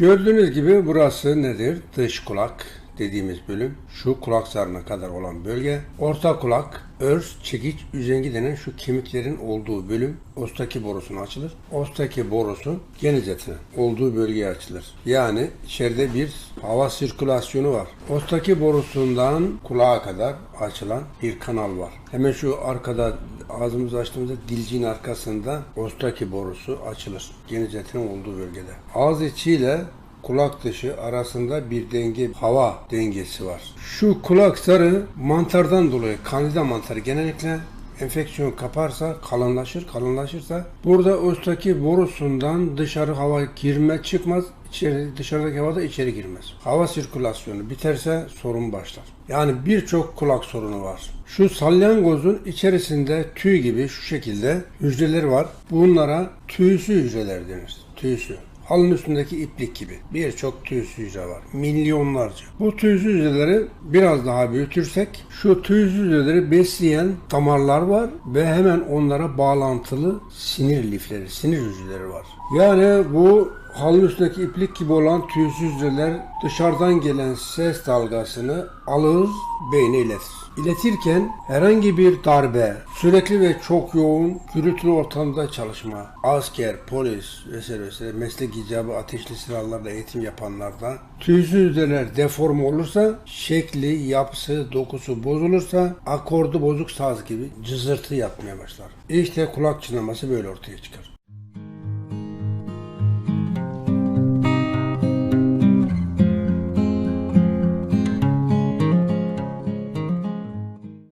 Gördüğünüz gibi burası nedir? Dış kulak dediğimiz bölüm. Şu kulak zarına kadar olan bölge. Orta kulak, örs, çekiç, üzengi denen şu kemiklerin olduğu bölüm ostaki borusuna açılır. Ostaki borusu geniz etine olduğu bölgeye açılır. Yani içeride bir hava sirkülasyonu var. Ostaki borusundan kulağa kadar açılan bir kanal var. Hemen şu arkada ağzımızı açtığımızda dilciğin arkasında ostaki borusu açılır. Geniz etinin olduğu bölgede. Ağız içiyle kulak dışı arasında bir denge, hava dengesi var. Şu kulak zarı mantardan dolayı, kandida mantarı genellikle enfeksiyon kaparsa kalınlaşır, kalınlaşırsa burada ostaki borusundan dışarı hava girme çıkmaz, içeri dışarıdaki hava da içeri girmez. Hava sirkülasyonu biterse sorun başlar. Yani birçok kulak sorunu var. Şu salyangozun içerisinde tüy gibi şu şekilde hücreler var. Bunlara tüysü hücreler denir. Tüysü. Halının üstündeki iplik gibi birçok tüysüz hücre var. Milyonlarca. Bu tüysüz hücreleri biraz daha büyütürsek şu tüysüz hücreleri besleyen damarlar var ve hemen onlara bağlantılı sinir lifleri, sinir hücreleri var. Yani bu halının üstündeki iplik gibi olan tüysüz hücreler dışarıdan gelen ses dalgasını alır, beyne iletir. İletirken herhangi bir darbe, sürekli ve çok yoğun gürültülü ortamda çalışma, asker, polis vesaire vesaire meslek icabı ateşli silahlarla eğitim yapanlarda tüysüz hücreler deforme olursa, şekli, yapısı, dokusu bozulursa akordu bozuk saz gibi cızırtı yapmaya başlar. İşte kulak çınlaması böyle ortaya çıkar.